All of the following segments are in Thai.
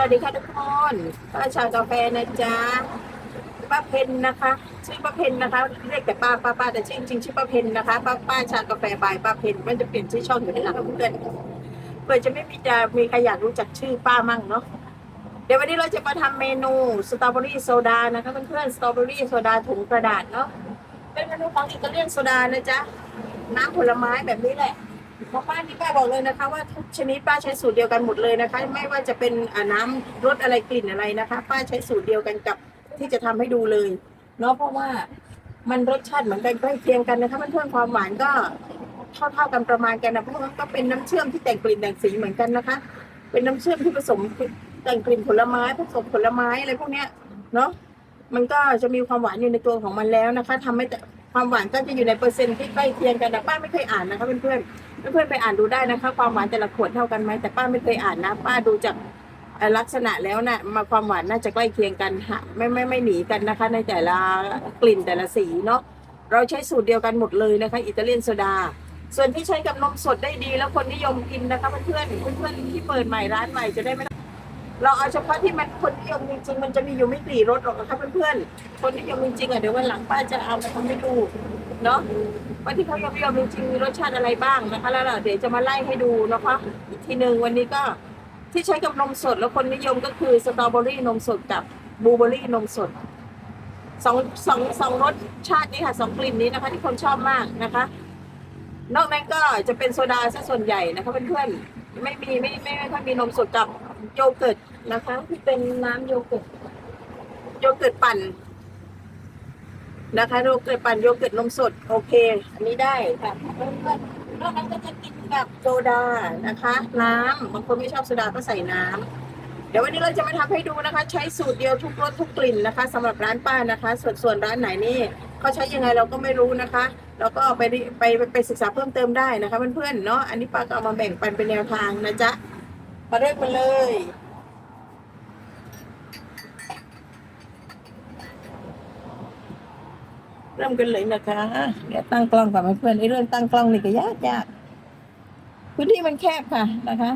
วัสดีค่ะทุกคนป้าชากาแฟนะจ๊ะป้าเพนนะคะ ชื่อป้าเพนนะคะ เรียกแต่ป้าป้าป้าแต่ชื่อจริงชื่อป้าเพนนะคะป้าป้าชากาแฟบายป้าเพนมันจะเปลี่ยนชื่อช่องอยู่ในหลังเพื่อนเพื่อจะไม่มีจะมีใครอยากรู้จักชื่อป้ามั่งเนาะเดี๋ยววันนี้เราจะมาทำเมนูสตรอเบอรี่โซดานะคะเพื่อนๆสตรอเบอรี่โซดาถุงกระดาษเนาะเป็นเมนูของอิตาเลียนโซดานะจ๊ะน้ำผลไม้แบบนี้แหละ หมอป้าที่ป้าบอกเลยนะคะว่าทุกชนิดป้าใช้สูตรเดียวกันหมดเลยนะคะ ไม่ว่าจะเป็นอ่าน้ำรสอะไรกลิ่นอะไรนะคะ ป้าใช้สูตรเดียวกันกับที่จะทำให้ดูเลยเนาะเพราะว่ามันรสชาติเหมือนกันใกล้เคียงกันนะคะมันเพื่อนความหวานก็เท่าเท่าๆกันประมาณกันนะเพราะว่าก็เป็นน้ำเชื่อมที่แต่งกลิ่นแต่งสีเหมือนกันนะคะ เป็นน้ำเชื่อมที่ผสมแต่งกลิ่นผลไม้ผสมผลไม้อะไรพวกเนี้ยเนาะมันก็จะมีความหวานอยู่ในตัวของมันแล้วนะคะทำให้แต่ความหวานก็จะอยู่ในเปอร์เซ็นต์ที่ใกล้เคียงกันนะป้าไม่เคยอ่านนะคะเพื่อนๆ เพื่อนๆไปอ่านดูได้นะคะ ความหวานแต่ละขวดเท่ากันไหมแต่ป้าไม่เคยอ่านนะ ป้าดูจากลักษณะแล้วนะ่ะมาความหวานน่าจะใกล้เคียงกันฮะไม่ไม่ไม่หนีกันนะคะ ในแต่ละกลิ่นแต่ละสีเนาะเราใช้สูตรเดียวกันหมดเลยนะคะ อิตาเลียนโซดา ส่วนที่ใช้กับนมสดได้ดีแล้วคนนิยมกินนะคะเพื่อนๆเพื่อนๆที่เปิดใหม่ร้านใหม่จะได้ไม่ เราเอาเฉพาะที่มันคนนิยมจริงๆมันจะมีอยู่ไม่กี่รสหรอกนะคะเพื่อนๆคนนิยมจริงๆอะเดี๋ยววันหลังป้าจะเอามาทำให้ดูเนาะว่าที่เขายอมยมจริงๆมีรสชาติอะไรบ้างนะคะ แล้วเดี๋ยวจะมาไล่ให้ดูนะคะอีกทีหนึ่งวันนี้ก็ที่ใช้กับนมสดแล้วคนนิยมก็คือสตรอเบอรี่นมสดกับบลูเบอรี่นมสดสองสองสองรสชาตินี้ค่ะสองกลิ่นนี้นะคะ ที่คนชอบมากนะคะ นอกนั้นก็จะเป็นโซดาซะส่วนใหญ่นะคะเพื่อนๆไม่มีไม่ไม่ไม่ค่อยมีนมสดกับโยเกิร์ต นะคะที่เป็นน้ำโยเกิร์ตโยเกิร์ตปั่นนะคะโยเกิร์ตปั่นโยเกิร์ตนมสดโอเค อันนี้ได้ค่ะเพื่อนๆนอกนั้นก็จะกินกับโซดานะคะ น้ำบางคนไม่ชอบโซดาก็ใส่น้ำเดี๋ยววันนี้เราจะมาทำให้ดูนะคะ ใช้สูตรเดียวทุกรสทุกกลิ่นนะคะสำหรับร้านป้านะคะ ส่วนส่วนร้านไหนนี่เขาใช้ยังไงเราก็ไม่รู้นะคะเราก็ไปไปไปไปศึกษาเพิ่มเติมได้นะคะเพื่อนๆเนาะอันนี้ป้าก็เอามาแบ่งปันเป็นแนวทางนะจ๊ะมาเริ่มกันเลย ริ่มกันเลยนะคะเดี๋ยวตั้งกล้องก่อนเพื่อนไอ้เรื่องตั้งกล้องนี่ก็ยากยากพื้นที่มันแคบค่ะนะคะ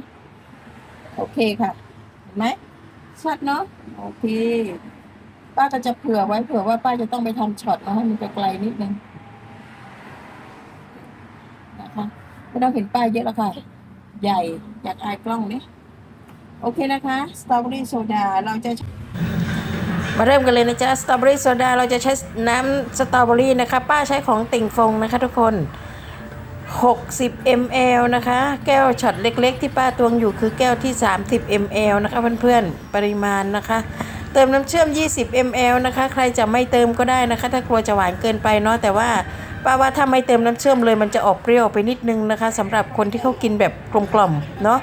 โอเคค่ะเห็นไหมชัดเนาะโอเค ป้าก็จะเผื่อไว้เผื่อว่าป้าจะต้องไปทำช็อตมาให้มันไกลๆนิดนึงนะคะไม่ต้องเห็นป้ายเยอะแล้วค่ะ ใหญ่อยากอายกล้องนี่โอเคนะคะสตรอเบอรี่โซดาเราจะ มาเริ่มกันเลยนะจ๊ะสตรอเบอรี่โซดาเราจะใช้น้ำสตรอเบอรี่นะคะ ป้าใช้ของติ่งฟงนะคะทุกคน 60 ml นะคะ แก้วช็อตเล็กๆ ที่ป้าตวงอยู่คือแก้วที่ 30 ml นะคะเพื่อนๆปริมาณนะคะ เติมน้ำเชื่อม 20 ml นะคะ ใครจะไม่เติมก็ได้นะคะ ถ้ากลัวจะหวานเกินไปเนาะแต่ว่าป้าว่าถ้าไม่เติมน้ำเชื่อมเลยมันจะออกเปรี้ยวไปนิดนึงนะคะสำหรับคนที่เขากินแบบกลมๆเนาะ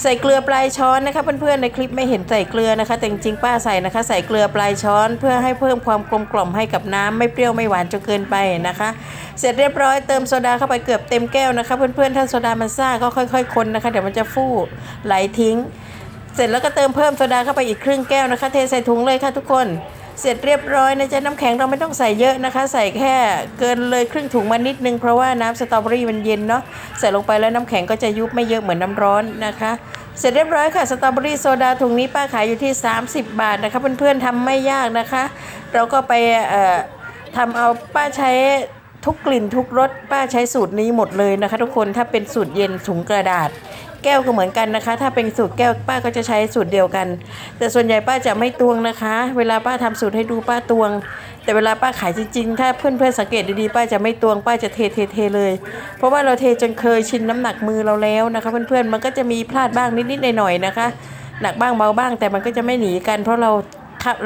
ใส่เกลือปลายช้อนนะคะเพื่อนๆในคลิปไม่เห็นใส่เกลือนะคะ แต่จริงๆป้าใส่นะคะ ใส่เกลือปลายช้อน เพื่อให้เพิ่มความกลมกล่อมให้กับน้ำไม่เปรี้ยวไม่หวานจนเกินไปนะคะ เสร็จเรียบร้อยเติมโซดาเข้าไปเกือบเต็มแก้วนะคะเพื่อนๆถ้าโซดามันซ่าก็ค่อย ๆ คนนะคะเดี๋ยวมันจะฟู่ไหลทิ้ง เสร็จแล้วก็เติมเพิ่มโซดาเข้าไปอีกครึ่งแก้วนะคะ เทใส่ถุงเลยค่ะทุกคน เสร็จเรียบร้อยนะจ๊ะน้ำแข็งเราไม่ต้องใส่เยอะนะคะ ใส่แค่เกินเลยครึ่งถุงมานิดนึงเพราะว่าน้ำสตรอเบอรี่มันเย็นเนาะใส่ลงไปแล้วน้ำแข็งก็จะยุบไม่เยอะเหมือนน้ำร้อนนะคะ เสร็จเรียบร้อยค่ะสตรอเบอรี่โซดาถุงนี้ป้าขายอยู่ที่ 30 บาทนะคะเพื่อนๆทำไม่ยากนะคะ เราก็ไปทำเอาป้าใช้ทุกกลิ่นทุกรสป้าใช้สูตรนี้หมดเลยนะคะ ทุกคนถ้าเป็นสูตรเย็นถุงกระดาษ แก้วก็เหมือนกันนะคะ ถ้าเป็นสูตรแก้วป้าก็จะใช้สูตรเดียวกัน แต่ส่วนใหญ่ป้าจะไม่ตวงนะคะ เวลาป้าทำสูตรให้ดูป้าตวง แต่เวลาป้าขายจริงๆ ถ้าเพื่อนๆสังเกตดีๆป้าจะไม่ตวงป้าจะเทเทเทเลย เพราะว่าเราเทจนเคยชินน้ำหนักมือเราแล้วนะคะ เพื่อนๆมันก็จะมีพลาดบ้างนิดๆหน่อยๆนะคะ หนักบ้างเบาบ้าง แต่มันก็จะไม่หนีกัน เพราะเรา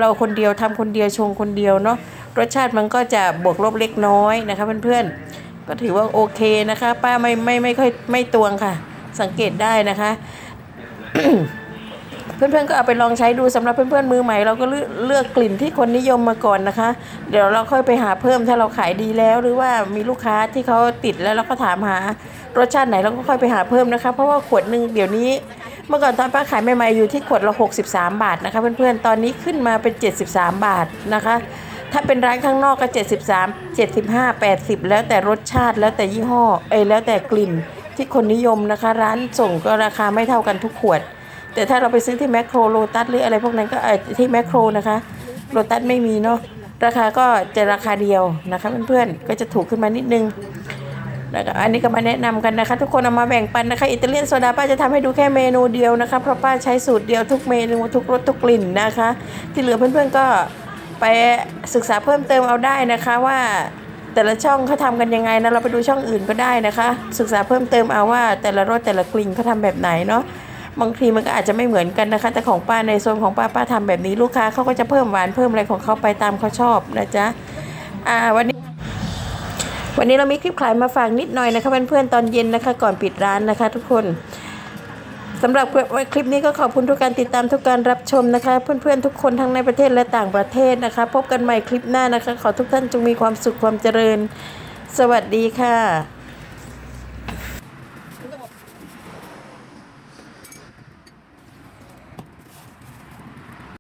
เราคนเดียวทำคนเดียวชงคนเดียวเนาะรสชาติมันก็จะบวกลบเล็กน้อยนะคะเพื่อนๆก็ถือว่าโอเคนะคะ ป้าไม่ไม่ไม่ค่อยไม่ตวงค่ะ สังเกตได้นะคะ เพื่อนๆก็เอาไปลองใช้ดูสำหรับเพื่อนๆมือใหม่เราก็เลือกเลือกกลิ่นที่คนนิยมมาก่อนนะคะ เดี๋ยวเราค่อยไปหาเพิ่มถ้าเราขายดีแล้ว หรือว่ามีลูกค้าที่เขาติดแล้วเราก็ถามหารสชาติไหนเราก็ค่อยไปหาเพิ่มนะคะ เพราะว่าขวดหนึ่งเดี๋ยวนี้เมื่อก่อนตอนป้าขายใหม่ๆอยู่ที่ขวดละ 63 บาทนะคะ เพื่อนๆ ตอนนี้ขึ้นมาเป็น 73 บาทนะคะ ถ้าเป็นร้านข้างนอกก็ 73 75 80 แล้วแต่รสชาติแล้วแต่ยี่ห้อ เอ้ยแล้วแต่กลิ่น ที่คนนิยมนะคะ ร้านส่งก็ราคาไม่เท่ากันทุกขวด แต่ถ้าเราไปซื้อที่แมคโครโลตัสหรืออะไรพวกนั้นก็ที่แมคโครนะคะโลตัสไม่มีเนาะราคาก็จะราคาเดียวนะคะเพื่อนๆก็จะถูกขึ้นมานิดนึงแล้วก็อันนี้ก็มาแนะนำกันนะคะ ทุกคนเอามาแบ่งปันนะคะอิตาเลียนโซดาป้าจะทำให้ดูแค่เมนูเดียวนะคะเพราะป้าใช้สูตรเดียวทุกเมนูทุกรสทุกกลิ่นนะคะ ที่เหลือเพื่อนๆก็ไปศึกษาเพิ่มเติมเอาได้นะคะว่า แต่ละช่องเขาทำกันยังไงนะเราไปดูช่องอื่นก็ได้นะคะ ศึกษาเพิ่มเติมเอาว่าแต่ละรสแต่ละกลิ่นเขาทำแบบไหนเนาะบางทีมันก็อาจจะไม่เหมือนกันนะคะ แต่ของป้าในโซนของป้าป้าทำแบบนี้ลูกค้าเขาก็จะเพิ่มหวานเพิ่มอะไรของเขาไปตามเขาชอบนะจ๊ะอ่าวันนี้วันนี้เรามีคลิปขายมาฝากนิดหน่อยนะคะเพื่อนๆตอนเย็นนะคะ ก่อนปิดร้านนะคะ ทุกคน สำหรับคลิปนี้ก็ขอบคุณทุกการติดตามทุกการรับชมนะคะ เพื่อนๆทุกคนทั้งในประเทศและต่างประเทศนะคะ พบกันใหม่คลิปหน้านะคะ ขอทุกท่านจงมีความสุขความเจริญ สวัสดีค่ะ